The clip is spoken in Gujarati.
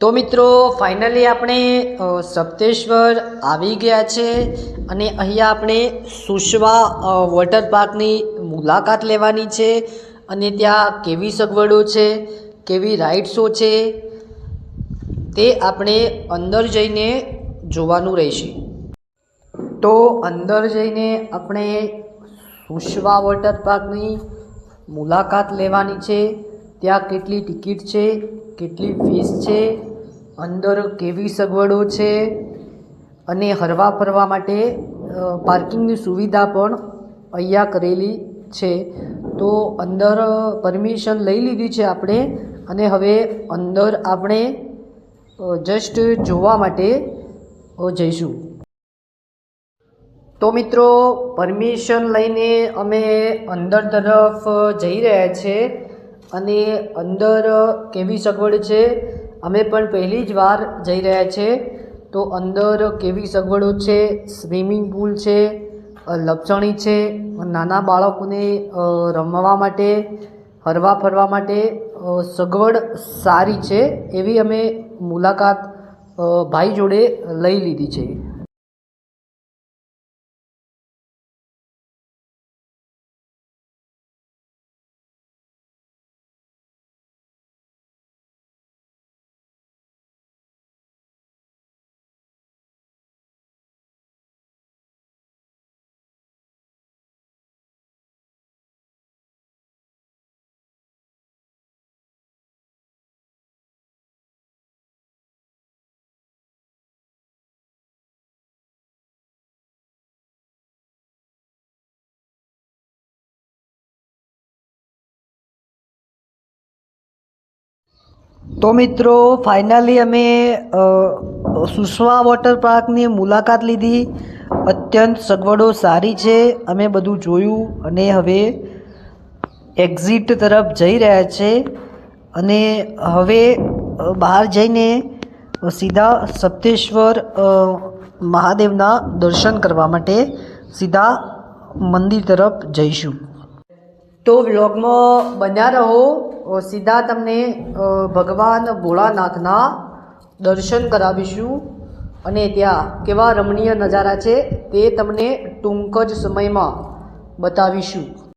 તો મિત્રો ફાઇનલી આપણે સપ્તેશ્વર આવી ગયા છે અને અહીંયા આપણે સુષવા વોટર પાર્કની મુલાકાત લેવાની છે અને ત્યાં કેવી સગવડો છે, કેવી રાઇડ્સો છે, તે આપણે અંદર જઈને જોવાનું રહેશે. તો અંદર જઈને આપણે સુષવા વોટર પાર્કની મુલાકાત લેવાની છે. ત્યાં કેટલી ટિકિટ છે, કેટલી ફીસ છે અંદર કેવી સગવડો છે અને હરવા ફરવા માટે પાર્કિંગની સુવિધા પણ અહીંયા કરેલી છે. તો અંદર પરમિશન લઈ લીધી છે આપણે અને હવે અંદર આપણે જસ્ટ જોવા માટે જઈશું. તો મિત્રો, પરમિશન લઈને અમે અંદર તરફ જઈ રહ્યા છે અને અંદર કેવી સગવડ છે અમે પણ પહેલી જ વાર જઈ રહ્યા છે. તો અંદર કેવી સગવડો છે? સ્વિમિંગ પુલ છે લપસણી છે, નાના બાળકોને રમવા માટે, હરવા ફરવા માટે સગવડ સારી છે એવી અમે મુલાકાત ભાઈ જોડે લઈ લીધી છે. તો મિત્રો ફાઇનલી અમે સુષ્મા વોટર પાર્કની મુલાકાત લીધી. અત્યંત સગવડો સારી છે. અમે બધું જોયું અને હવે એક્ઝિટ તરફ જઈ રહ્યા છે. અને હવે બહાર જઈને સીધા સપ્તેશ્વર મહાદેવના દર્શન કરવા માટે સીધા મંદિર તરફ જઈશું. તો વ્લોગમાં બન્યા રહો. સીધા તમને ભગવાન ભોળાનાથના દર્શન કરાવીશું. અને ત્યાં કેવા રમણીય નજારા છે તે તમને ટૂંક જ સમયમાં બતાવીશું.